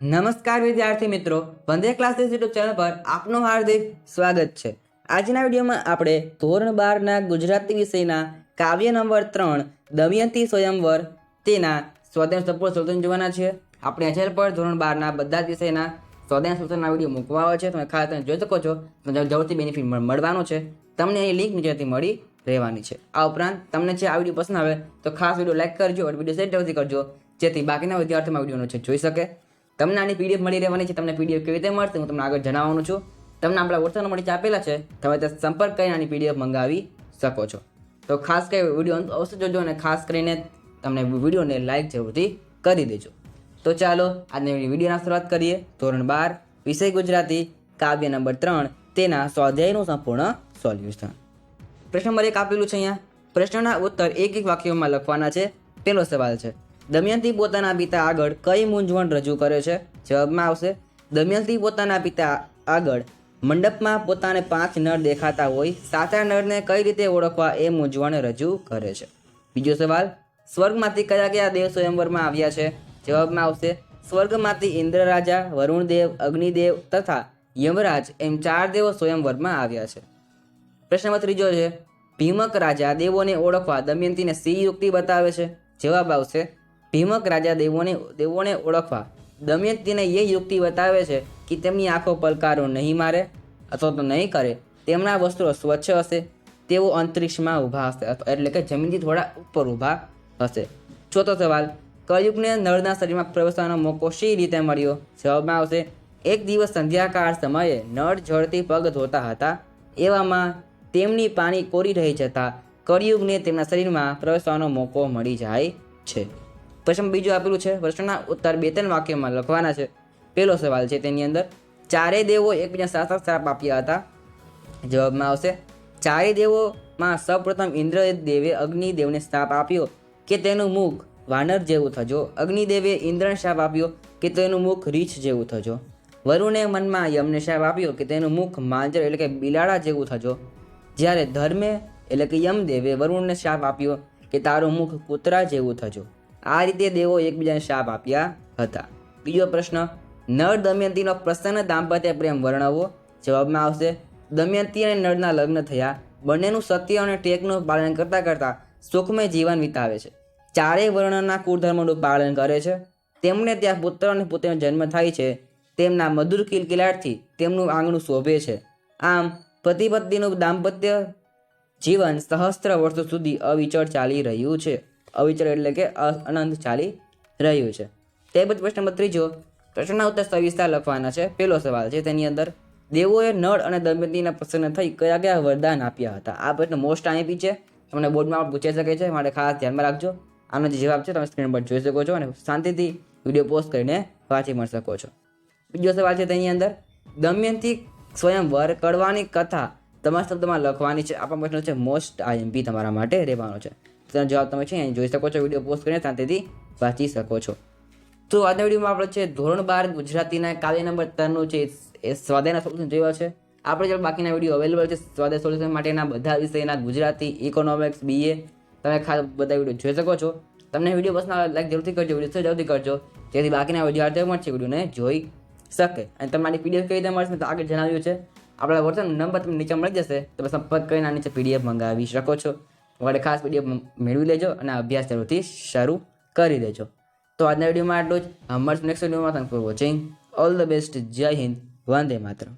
નમસ્કાર વિદ્યાર્થી મિત્રો, વંદે ક્લાસીસ યુટ્યુબ ચેનલ પર આપનું હાર્દિક સ્વાગત છે. આજના વિડીયોમાં આપણે ધોરણ બારના ગુજરાતી વિષયના કાવ્ય નંબર ત્રણ, દમયંતી સ્વયંવર, તેના સ્વાધ્યાય સપોર્ટ સોલ્યુશન જોવાના છે. આપણે ચેનલ પર ધોરણ બારના બધા જ વિષયના સ્વાધ્યાય સોલ્યુશનના વીડિયો મૂકવા આવે છે. તમે ખાસ તમે જોઈ શકો છો. તમને જરૂરથી બેનિફિટ મળવાનો છે. તમને અહીં લિંક નીચેથી મળી રહેવાની છે. આ ઉપરાંત તમને જે આ વીડિયો પસંદ આવે તો ખાસ વીડિયો લાઇક કરજો અને વીડિયો શેર જરૂરથી કરજો, જેથી બાકીના વિદ્યાર્થીઓમાં વિડીયોનો છે, જોઈ શકે. તમને આની પીડીએફ મળી રહેવાની છે, તમને પીડીએફ કેવી રીતે મળશે, હું તમને આગળ જણાવવાનું છું. તમને આપણા વોટ્સઅપ નંબર નીચે આપેલા છે, તમે ત્યાં સંપર્ક કરીને આની પીડીએફ મંગાવી શકો છો. તો ખાસ કરી વીડિયો અવશ્ય જોજો અને ખાસ કરીને તમને વિડીયોને લાઈક જરૂરથી કરી દેજો. તો ચાલો, આજની વિડીયોના શરૂઆત કરીએ. ધોરણ બાર, વિષય ગુજરાતી, કાવ્ય નંબર ત્રણ, તેના સ્વાધ્યાયનું સંપૂર્ણ સોલ્યુશન. પ્રશ્ન નંબર એક આપેલું છે અહીંયા. પ્રશ્નના ઉત્તર એક એક વાક્યોમાં લખવાના છે. પહેલો સવાલ છે દમયંતી પોતાના પિતા આગળ કઈ મૂંઝવણ રજૂ કરે છે? જવાબમાં આવશે, દમયંતી પોતાના પિતા આગળ મંડપમાં પોતાને પાંચ નળ દેખાતા હોય, સાચા નળને કઈ રીતે ઓળખવા એ મૂંઝવણ રજૂ કરે છે. બીજો સવાલ, સ્વર્ગમાંથી કયા કયા દેવ સ્વયંવરમાં આવ્યા છે? જવાબમાં આવશે, સ્વર્ગમાંથી ઇન્દ્ર રાજા વરુણદેવ, અગ્નિદેવ તથા યમરાજ એમ ચાર દેવો સ્વયંવરમાં આવ્યા છે. પ્રશ્ન ત્રીજો છે, ભીમક રાજા દેવોને ઓળખવા દમયંતીને સી યુક્તિ બતાવે છે? જવાબ આવશે ભીમક રાજા દેવોને દેવોને ઓળખવા. દમયંતીને એ યુક્તિ બતાવે છે કે તેમની આંખો પલકારો નહીં મારે અથવા તો નહીં કરે. તેમના વસ્ત્રો સ્વચ્છ હશે. તેઓ અંતરિક્ષમાં ઊભા હશે એટલે કે જમીનથી થોડા ઉપર ઊભા હશે. ચોથો સવાલ કયુગને નળના શરીરમાં પ્રવેશવાનો મોકો શી રીતે મળ્યો? જવાબમાં આવશે, એક દિવસ સંધ્યાકાળ સમયે નળ જળથી પગ ધોતા હતા. એવામાં તેમની પાણી કોરી રહી જતા કળિયુગને તેમના શરીરમાં પ્રવેશવાનો મોકો મળી જાય છે. પ્રશ્ન બીજું આપેલું છે પ્રશ્નના ઉત્તર બે ત્રણ વાક્યમાં લખવાના છે. પહેલો સવાલ છે તેની અંદર, ચારેય દેવો એકબીજા શાસક શ્રાપ આપ્યા હતા. જવાબમાં આવશે, ચારેય દેવોમાં સૌપ્રથમ ઇન્દ્ર દેવે અગ્નિદેવને શ્રાપ આપ્યો કે તેનું મુખ વાનર જેવું થજો. અગ્નિદેવે ઇન્દ્રને શાપ આપ્યો કે તેનું મુખ રીછ જેવું થજો. વરુણે મનમાં યમને શાપ આપ્યો કે તેનું મુખ માંજર એટલે કે બિલાડા જેવું થજો. જ્યારે ધર્મે એટલે કે યમદેવે વરુણને શાપ આપ્યો કે તારું મુખ કૂતરા જેવું થજો. આ રીતે દેવો એકબીજાને શાપ આપ્યા હતા. બીજો પ્રશ્ન, નળ દમયંતીનો પ્રસન્ન દાંપત્ય પ્રેમ વર્ણવો? જવાબમાં આવશે, દમયંતી અને નળના લગ્ન થયા. બંનેનું સત્ય અને ટેકનું પાલન કરતાં કરતાં સુખમય જીવન વિતાવે છે. ચારેય વર્ણના કુળધર્મનું પાલન કરે છે. તેમને ત્યાં પુત્ર અને પુત્રનો જન્મ થાય છે. તેમના મધુર કિલકિલાટથી તેમનું આંગણું શોભે છે. આમ પતિ પત્નીનું દાંપત્ય જીવન સહસ્ત્ર વર્ષો સુધી અવિચળ ચાલી રહ્યું છે. અવિચળ એટલે કે અનંત ચાલી રહ્યું છે. તે પછી પ્રશ્ન નંબર ત્રીજો, પ્રશ્નના ઉત્તર સવિસ્તાર લખવાના છે. પહેલો સવાલ છે, તેની અંદર દેવોએ નળ અને દમયંતીના પ્રસન્ન થઈ કયા કયા વરદાન આપ્યા હતા? આ પ્રશ્ન મોસ્ટ આઈપી છે. તમને બોર્ડમાં પણ પૂછાઈ શકે છે, માટે ખાસ ધ્યાનમાં રાખજો. આનો જે જવાબ છે, તમે સ્ક્રીન પર જોઈ શકો છો અને શાંતિથી વીડિયો પોસ્ટ કરીને વાંચી પણ શકો છો. બીજો સવાલ છે, તેની અંદર દમયંતી સ્વયંવર કડવાની કથા તમારા શબ્દમાં લખવાની છે. આ પ્રશ્ન છે મોસ્ટ આઈએમપી તમારા માટે રહેવાનો છે. તેનો જવાબ તમે છે જોઈ શકો છો, વીડિયો પોસ્ટ કરીને શાંતિથી વાંચી શકો છો. તો આજના વિડીયોમાં આપણે છે ધોરણ બાર ગુજરાતીના કાવ્ય નંબર ત્રણનું છે, એ સ્વાધ્યાયના સોલ્યુશન જોયા છે. આપણે જે બાકીના વીડિયો અવેલેબલ છે, સ્વાધ્યાય સોલ્યુશન માટેના બધા વિષયના ગુજરાતી ઇકોનોમિક્સ બીએ તમે ખાસ બધા વીડિયો જોઈ શકો છો. તમને વીડિયો પસંદ આવે લાઈક જરૂરથી કરજો, વીડિયો જરૂરથી કરજો. જેથી બાકીના વિદ્યાર્થીઓ પણ છે વિડીયોને જોઈ શકે. અને તમારી પીડીએફ કઈ રીતે મળશે તો આગળ જણાવ્યું છે. આપણા વોટ્સએપ નંબર તમને નીચે મળી જશે. તમે સંપર્ક કરીને નીચે પીડીએફ મંગાવી શકો છો. વડે ખાસ પીડીએફ મેળવી લેજો અને અભ્યાસ જરૂરથી શરૂ કરી દેજો. તો આજના વિડીયોમાં આટલું જ. મળશું નેક્સ્ટ વિડીયોમાં thank for watching all the best જય હિન્દ. વંદે માતરમ.